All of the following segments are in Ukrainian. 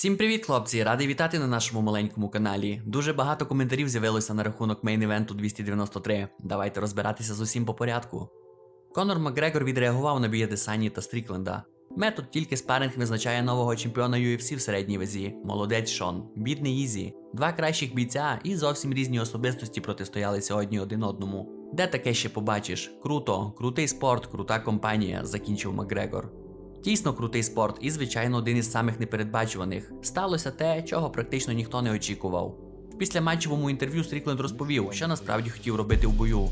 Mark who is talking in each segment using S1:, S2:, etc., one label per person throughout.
S1: Всім привіт, хлопці! Радий вітати на нашому маленькому каналі. Дуже багато коментарів з'явилося на рахунок мейн-івенту 293. Давайте розбиратися з усім по порядку. Конор Макгрегор відреагував на бій Адесані та Стрікленда. Метод тільки спаринг визначає нового чемпіона UFC в середній вазі. Молодець Шон, бідний Ізі. Два кращих бійця і зовсім різні особистості протистояли сьогодні один одному. Де таке ще побачиш? Круто, крутий спорт, крута компанія, закінчив Макгрегор. Дійсно крутий спорт і, звичайно, один із самих непередбачуваних. Сталося те, чого практично ніхто не очікував. В післяматчевому інтерв'ю Стрікленд розповів, що насправді хотів робити в бою.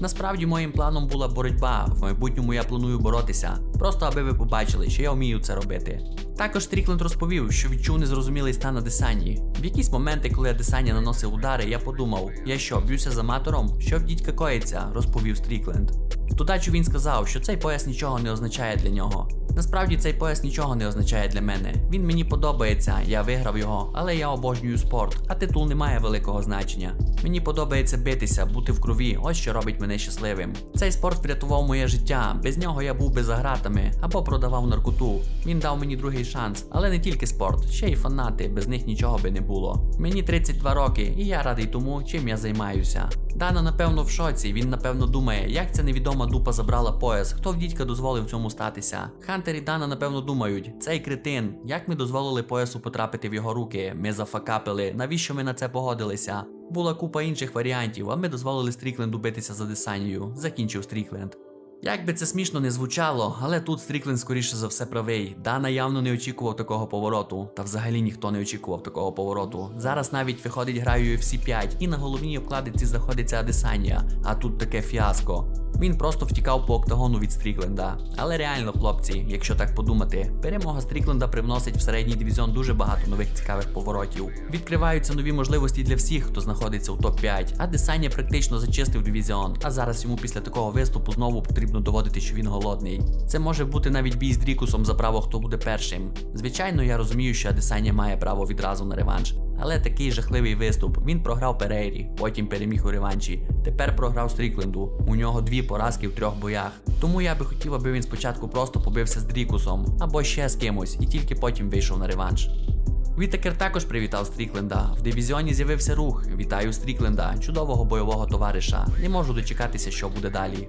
S1: Насправді моїм планом була боротьба. В майбутньому я планую боротися, просто аби ви побачили, що я вмію це робити. Також Стрікленд розповів, що відчув незрозумілий стан Адесані. В якісь моменти, коли Адесаня наносив удари, я подумав, я що, б'юся з аматором? Що в дідька коїться, розповів Стрікленд. В додачу він сказав, що цей пояс нічого не означає для нього. Насправді цей пояс нічого не означає для мене. Він мені подобається, я виграв його, але я обожнюю спорт, а титул не має великого значення. Мені подобається битися, бути в крові, ось що робить мене щасливим. Цей спорт врятував моє життя. Без нього я був би за гратами або продавав наркоту. Він дав мені другий шанс, але не тільки спорт, ще й фанати, без них нічого би не було. Мені 32 роки, і я радий тому, чим я займаюся. Дана, напевно, в шоці. Він напевно думає, як ця невідома дупа забрала пояс, хто в дідька дозволив цьому статися. Хантер і Дана, напевно, думають, цей кретин, як ми дозволили поясу потрапити в його руки. Ми зафакапили. Навіщо ми на це погодилися? Була купа інших варіантів, а ми дозволили Стрікленду битися за Десанію. Закінчив Стрікленд. Як би це смішно не звучало, але тут Стрікленд скоріше за все правий. Дана явно не очікував такого повороту, та взагалі ніхто не очікував такого повороту. Зараз навіть виходить гра UFC 5 і на головній обкладинці знаходиться Адесанія, а тут таке фіаско. Він просто втікав по октагону від Стрікленда. Але реально, хлопці, якщо так подумати, перемога Стрікленда привносить в середній дивізіон дуже багато нових цікавих поворотів. Відкриваються нові можливості для всіх, хто знаходиться у топ-5, а Десанія практично зачистив дивізіон. А зараз йому після такого виступу знову потрібно доводити, що він голодний. Це може бути навіть бій з Дрікусом за право, хто буде першим. Звичайно, я розумію, що Адесанія має право відразу на реванш. Але такий жахливий виступ. Він програв Перейрі, потім переміг у реванші. Тепер програв Стрікленду. У нього дві поразки в трьох боях. Тому я би хотів, аби він спочатку просто побився з Дрікусом або ще з кимось, і тільки потім вийшов на реванш. Вітакер також привітав Стрікленда. В дивізіоні з'явився рух. Вітаю Стрікленда, чудового бойового товариша. Не можу дочекатися, що буде далі.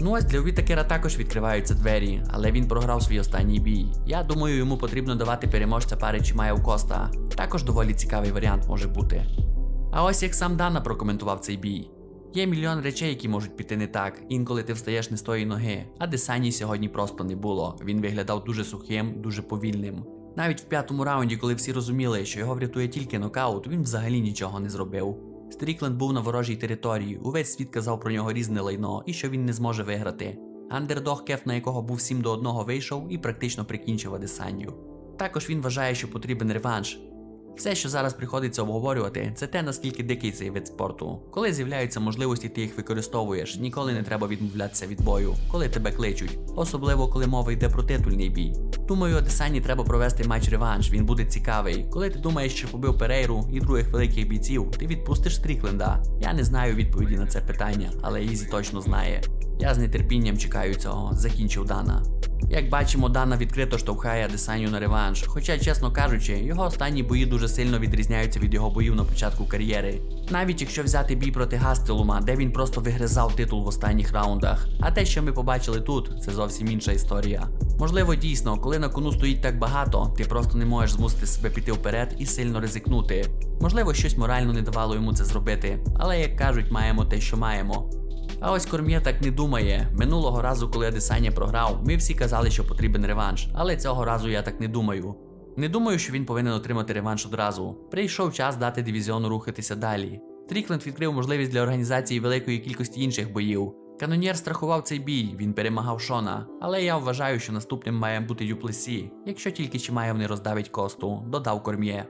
S1: Ну ось для Вітакера також відкриваються двері, але він програв свій останній бій. Я думаю, йому потрібно давати переможця пари Чимаєв Коста. Також доволі цікавий варіант може бути. А ось як сам Дана прокоментував цей бій. Є мільйон речей, які можуть піти не так, інколи ти встаєш не з тої ноги. А Десані сьогодні просто не було. Він виглядав дуже сухим, дуже повільним. Навіть в п'ятому раунді, коли всі розуміли, що його врятує тільки нокаут, він взагалі нічого не зробив. Стрікленд був на ворожій території, увесь світ казав про нього різне лайно і що він не зможе виграти. Андердог кеф, на якого був 7 до 1 вийшов і практично прикінчив Адесанію. Також він вважає, що потрібен реванш. Все, що зараз приходиться обговорювати, це те, наскільки дикий цей вид спорту. Коли з'являються можливості, ти їх використовуєш, ніколи не треба відмовлятися від бою, коли тебе кличуть, особливо коли мова йде про титульний бій. Думаю, Одесані треба провести матч реванш, він буде цікавий. Коли ти думаєш, що побив Перейру і других великих бійців, ти відпустиш Стрікленда. Я не знаю відповіді на це питання, але Ізі точно знає. Я з нетерпінням чекаю цього, закінчив Дана. Як бачимо, Дана відкрито штовхає Адесанію на реванш, хоча, чесно кажучи, його останні бої дуже сильно відрізняються від його боїв на початку кар'єри. Навіть якщо взяти бій проти Гастелума, де він просто вигризав титул в останніх раундах. А те, що ми побачили тут, це зовсім інша історія. Можливо, дійсно, коли на кону стоїть так багато, ти просто не можеш змусити себе піти вперед і сильно ризикнути. Можливо, щось морально не давало йому це зробити, але як кажуть, маємо те, що маємо. А ось Корм'є так не думає. Минулого разу, коли Адесаня програв, ми всі казали, що потрібен реванш, але цього разу я так не думаю. Не думаю, що він повинен отримати реванш одразу. Прийшов час дати дивізіону рухатися далі. Стрікленд відкрив можливість для організації великої кількості інших боїв. Канонєр страхував цей бій, він перемагав Шона, але я вважаю, що наступним має бути Дюплесі, якщо тільки Чимаєв не роздавить косту, додав Корм'є.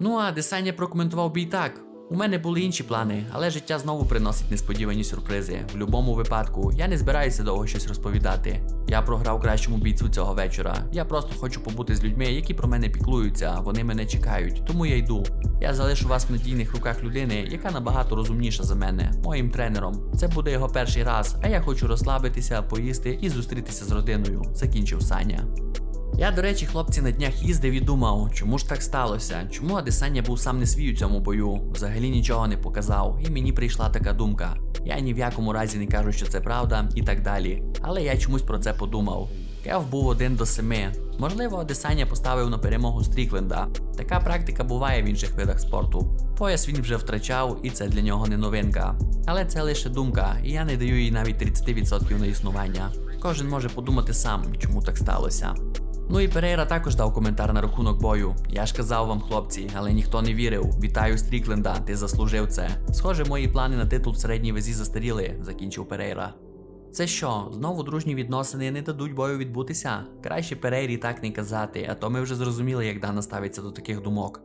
S1: Ну а Десаня прокоментував бій так. У мене були інші плани, але життя знову приносить несподівані сюрпризи. В будь-якому випадку я не збираюся довго щось розповідати. Я програв кращому бійцю цього вечора. Я просто хочу побути з людьми, які про мене піклуються, вони мене чекають, тому я йду. Я залишу вас в надійних руках людини, яка набагато розумніша за мене, моїм тренером. Це буде його перший раз, а я хочу розслабитися, поїсти і зустрітися з родиною. Закінчив Саня. Я, до речі, хлопці на днях їздив і думав, чому ж так сталося? Чому Адесання був сам не свій у цьому бою? Взагалі нічого не показав, і мені прийшла така думка. Я ні в якому разі не кажу, що це правда, і так далі. Але я чомусь про це подумав. Кев був один до семи. Можливо, Адесanya поставив на перемогу Стрікленда. Така практика буває в інших видах спорту. Пояс він вже втрачав, і це для нього не новинка. Але це лише думка, і я не даю їй навіть 30% на існування. Кожен може подумати сам, чому так сталося. Ну і Перейра також дав коментар на рахунок бою. Я ж казав вам, хлопці, але ніхто не вірив. Вітаю Стрікленда, ти заслужив це. Схоже, мої плани на титул в середній вазі застаріли, закінчив Перейра. Це що, знову дружні відносини не дадуть бою відбутися? Краще Перейрі так не казати, а то ми вже зрозуміли, як Дана ставиться до таких думок.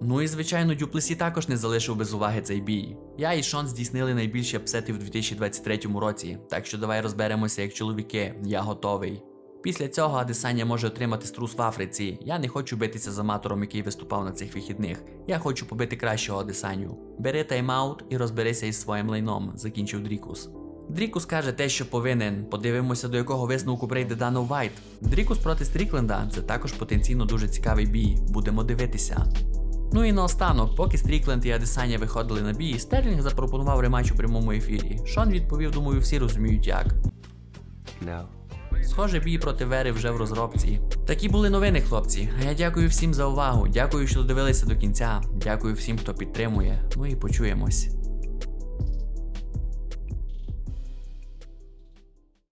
S1: Ну і звичайно, Дюплесі також не залишив без уваги цей бій. Я і Шон здійснили найбільші апсети в 2023 році, так що давай розберемося як чоловіки, я готовий. Після цього Адесання може отримати струс в Африці. Я не хочу битися з аматором, який виступав на цих вихідних. Я хочу побити кращого Адесаню. Бери тайм-аут і розберися із своїм лайном, закінчив Дрікус. Дрікус каже те, що повинен. Подивимося, до якого висновку прийде Дано Вайт. Дрікус проти Стрікленда це також потенційно дуже цікавий бій. Будемо дивитися. Ну і наостанок, поки Стрікленд і Адесanya виходили на бій, Стерлінг запропонував рематч у прямому ефірі. Шон відповів, думаю, всі розуміють як.
S2: No.
S1: Схоже, бій проти Вери вже в розробці. Такі були новини, хлопці. А я дякую всім за увагу. Дякую, що додивилися до кінця. Дякую всім, хто підтримує. Ну і почуємось.